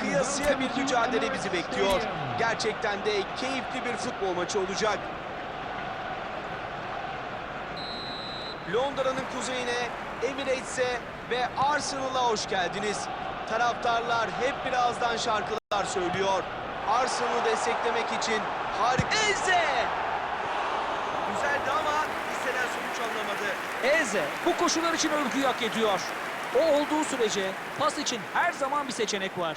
kıyasıya bir mücadele bizi bekliyor. Gerçekten de keyifli bir futbol maçı olacak. Londra'nın kuzeyine, Emirates'e ve Arsenal'a hoş geldiniz. Taraftarlar hep birazdan şarkılar söylüyor. Arsenal'ı desteklemek için harika... Eze! Güzeldi ama istenen sonuç alınamadı. Eze bu koşular için övgüyü hak ediyor. O olduğu sürece pas için her zaman bir seçenek var.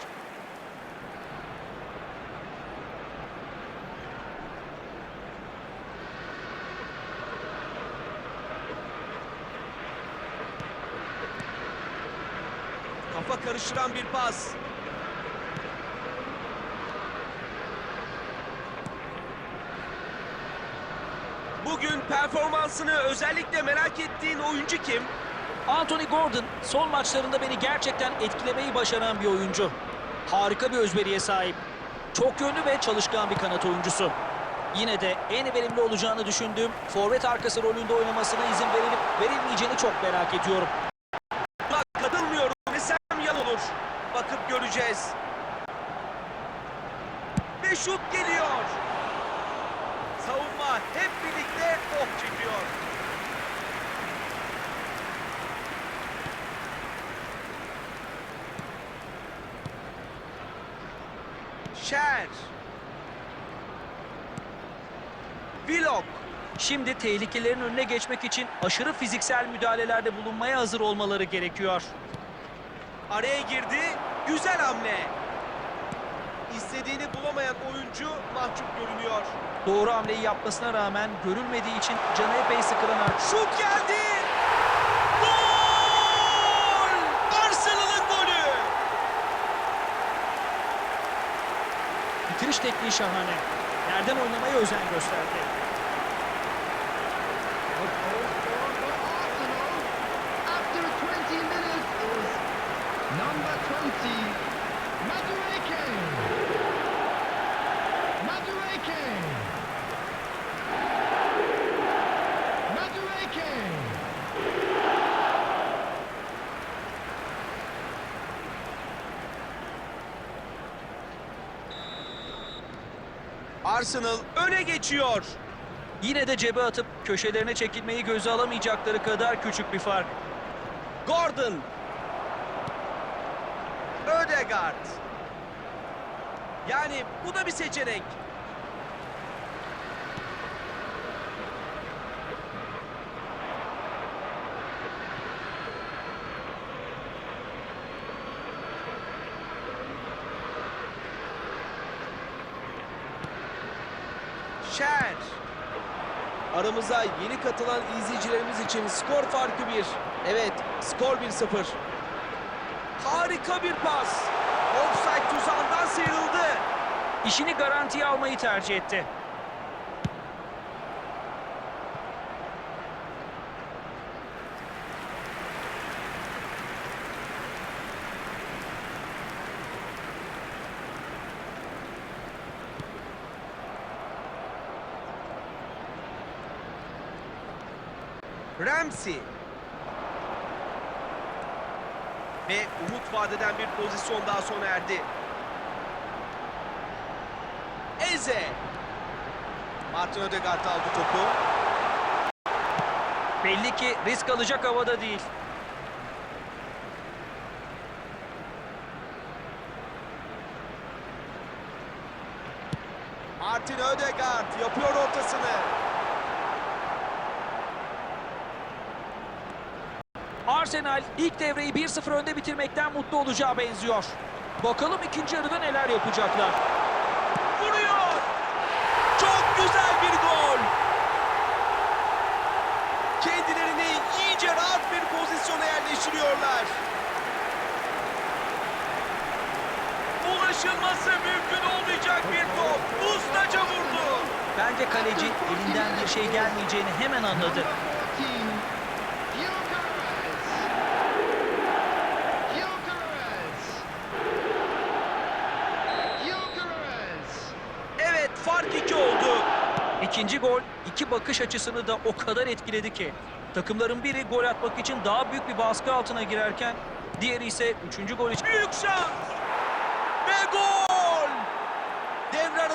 Kafa karıştıran bir pas. Bugün performansını özellikle merak ettiğin oyuncu kim? Anthony Gordon son maçlarında beni gerçekten etkilemeyi başaran bir oyuncu. Harika bir özveriye sahip. Çok yönlü ve çalışkan bir kanat oyuncusu. Yine de en verimli olacağını düşündüğüm forvet arkası rolünde oynamasına izin verilip verilmeyeceğini çok merak ediyorum. Şut geliyor. Savunma hep birlikte ok çekiyor. Şer. Vlog. Şimdi tehlikelerin önüne geçmek için aşırı fiziksel müdahalelerde bulunmaya hazır olmaları gerekiyor. Araya girdi. Güzel hamle. İstediğini bulamayan oyuncu mahcup görünüyor. Doğru hamleyi yapmasına rağmen görülmediği için canı epey sıkılan Ar- Şut geldi. Gol! Arsenal'ın golü. Bitiriş tekniği şahane. Yerden oynamaya özen gösterdi. Arsenal öne geçiyor. Yine de cebe atıp köşelerine çekilmeyi göze alamayacakları kadar küçük bir fark. Gordon. Ödegaard. Yani bu da bir seçenek. Şer. Aramıza yeni katılan izleyicilerimiz için skor farkı 1. Evet, skor 1-0. Harika bir pas. Offside tuzağından sıyrıldı. İşini garantiye almayı tercih etti. Ramsey. Ve umut vadeden bir pozisyon daha sona erdi. Eze. Martin Ödegaard aldı topu. Belli ki risk alacak havada değil. Martin Ödegaard yapıyor ortasını. Arsenal ilk devreyi 1-0 önde bitirmekten mutlu olacağı benziyor. Bakalım ikinci yarıda neler yapacaklar. Vuruyor. Çok güzel bir gol. Kendilerini iyice rahat bir pozisyona yerleştiriyorlar. Ulaşılması mümkün olmayacak bir top. Ustaca vurdu. Bence kaleci elinden bir şey gelmeyeceğini hemen anladı. Number 14, Gyökeres. Gyökeres. Gyökeres. Evet fark iki oldu. İkinci gol iki bakış açısını da o kadar etkiledi ki. Takımların biri gol atmak için daha büyük bir baskı altına girerken diğeri ise üçüncü gol için Büyük şans. Ve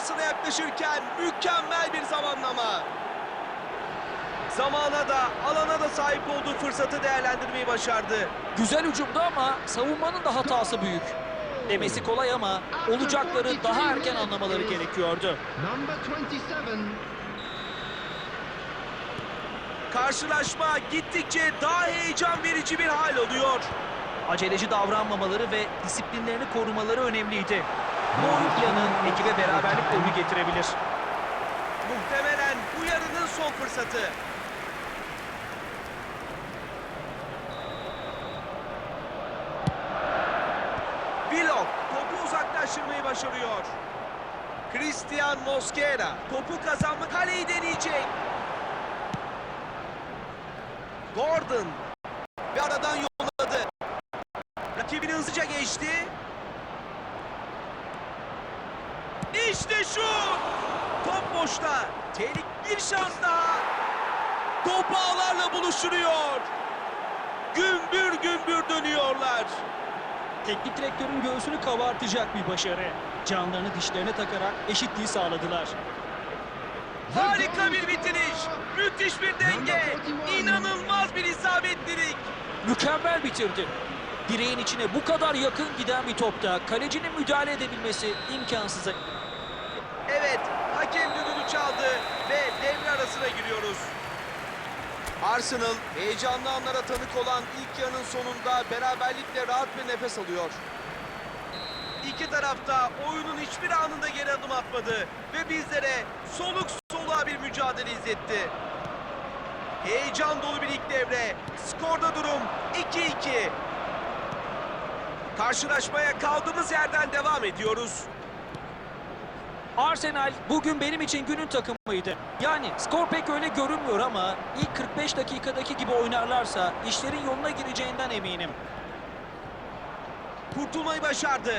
sahasına yaklaşırken mükemmel bir zamanlama. Zamana da alana da sahip olduğu fırsatı değerlendirmeyi başardı. Güzel hücumdu ama savunmanın da hatası büyük. Demesi kolay ama olacakları daha erken anlamaları gerekiyordu. Number 27. Karşılaşma gittikçe daha heyecan verici bir hal alıyor. Aceleci davranmamaları ve disiplinlerini korumaları önemliydi. Planı ekibe beraberlik golü getirebilir. Muhtemelen bu yarının son fırsatı. Willock topu uzaklaştırmayı başarıyor. Christian Mosquera topu kazanma kaleyi deneyecek. Gordon bir aradan yolladı. Rakibini hızlıca geçti. İşte şut! Top boşta. Tehlik bir şans daha. Top ağlarla buluşturuyor. Gümbür gümbür dönüyorlar. Teknik direktörün göğsünü kabartacak bir başarı. Canlarını dişlerine takarak eşitliği sağladılar. Harika bir bitiriş. Müthiş bir denge. İnanılmaz bir isabetlilik. Mükemmel bitirdi. Direğin içine bu kadar yakın giden bir topta kalecinin müdahale edebilmesi imkansıza. Evet, hakem düdüğünü çaldı ve devre arasına giriyoruz. Arsenal heyecanlı anlara tanık olan ilk yarının sonunda beraberlikle rahat bir nefes alıyor. İki tarafta oyunun hiçbir anında geri adım atmadı ve bizlere soluk bir mücadele izletti. Heyecan dolu bir ilk devre. Skorda durum 2-2. Karşılaşmaya kaldığımız yerden devam ediyoruz. Arsenal bugün benim için günün takımıydı. Yani skor pek öyle görünmüyor ama ilk 45 dakikadaki gibi oynarlarsa işlerin yoluna gireceğinden eminim. Kurtulmayı başardı.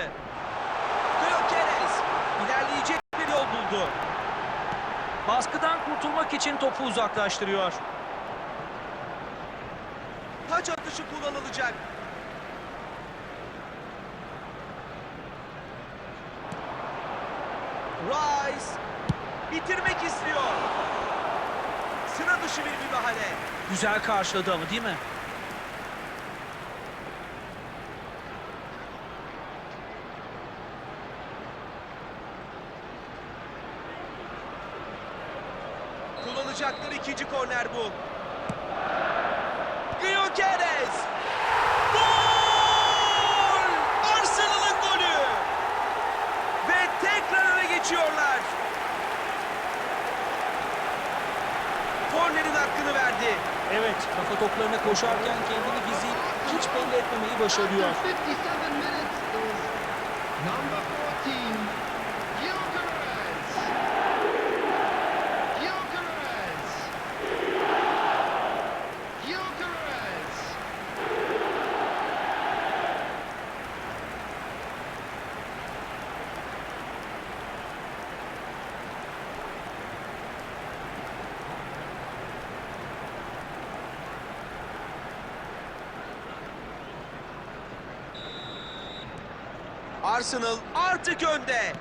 Gyökeres ilerleyecek bir yol buldu. Baskıdan kurtulmak için topu uzaklaştırıyor. Taç atışı kullanılacak. Rice bitirmek istiyor. Sıra dışı bir müdahale. Güzel karşıladı ama değil mi? Kullanacakları ikinci korner bu. Gyökeres! Gol! Arsenal'ın golü! Ve tekrar öne geçiyorlar. Kornerin hakkını verdi. Evet, kafa toplarına koşarken kendini gizleyip hiç belli etmemeyi başarıyor. After 57 minutes is number 14. Gyökeres. Gyökeres. Gyökeres. Arsenal artık önde.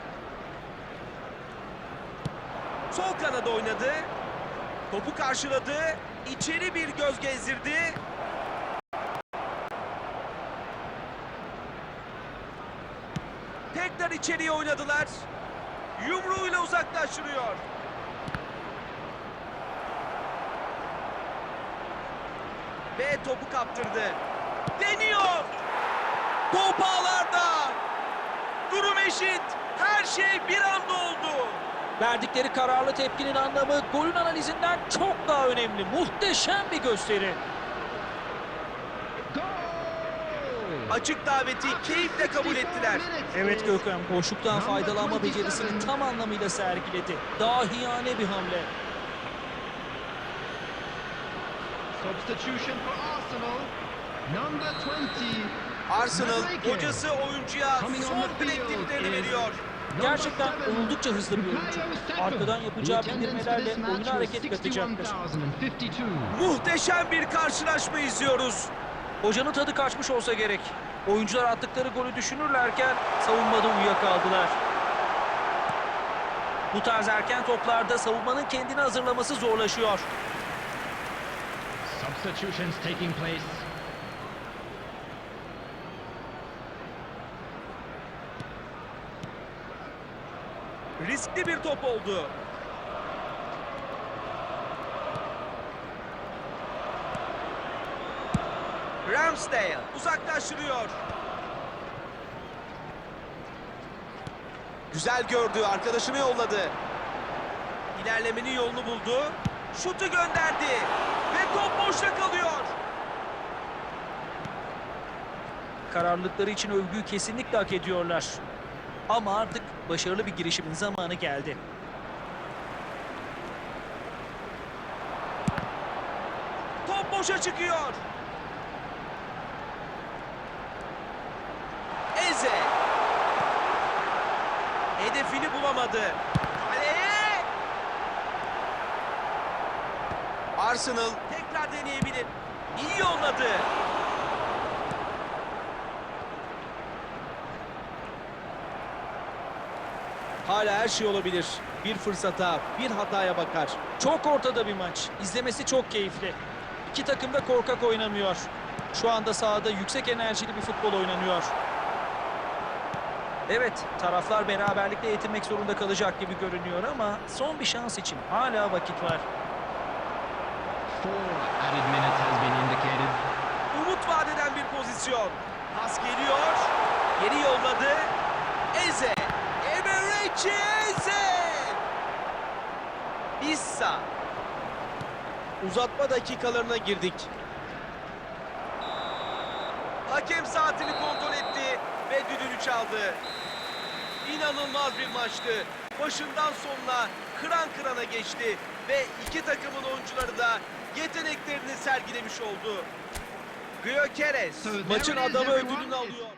Sol kanada oynadı. Topu karşıladı. İçeri bir göz gezdirdi. Tekrar içeriye oynadılar. Yumruğuyla uzaklaştırıyor. Ve topu kaptırdı. Deniyor. Top ağlarda. Durum eşit. Her şey bir anda oldu. Verdikleri kararlı tepkinin anlamı golün analizinden çok daha önemli. Muhteşem bir gösteri. Açık daveti keyifle kabul ettiler. Evet Gökhan, boşluktan faydalanma becerisini tam anlamıyla sergiledi. Dahiyane bir hamle. Substitution for Arsenal. Number 20. Arsenal hocası oyuncuya son is veriyor. Gerçekten oldukça hızlı bir oyuncu. Arkadan yapacağı match oyuna hareket katacaktır. 61,052. Muhteşem bir karşılaşma izliyoruz. Hocanın tadı kaçmış olsa gerek. Oyuncular attıkları golü düşünürlerken savunmada uyuyakaldılar. Bu tarz erken toplarda savunmanın kendini hazırlaması zorlaşıyor. Substitutions taking place. Riskli bir top oldu. Ramsdale uzaklaştırıyor. Güzel gördü, arkadaşını yolladı. İlerlemenin yolunu buldu. Şutu gönderdi. Ve top boşta kalıyor. Kararlılıkları için övgüyü kesinlikle hak ediyorlar. Ama artık başarılı bir girişimin zamanı geldi. Top boşa çıkıyor. Eze. Hedefini bulamadı. Kaleye. Arsenal tekrar deneyebilir. İyi yolladı. Hala her şey olabilir. Bir fırsata, bir hataya bakar. Çok ortada bir maç. İzlemesi çok keyifli. İki takım da korkak oynamıyor. Şu anda sahada yüksek enerjili bir futbol oynanıyor. Evet, taraflar beraberlikle yetinmek zorunda kalacak gibi görünüyor ama son bir şans için hala vakit var. Umut vadeden bir pozisyon. Pas geliyor. Geri yolladı. Eze. Eberechi Eze. Bissa. Uzatma dakikalarına girdik. Hakem saatini kontrol etti ve düdüğünü çaldı. İnanılmaz bir maçtı. Başından sonuna kıran kırana geçti ve iki takımın oyuncuları da yeteneklerini sergilemiş oldu. Gyökeres maçın adamı ödülünü alıyor.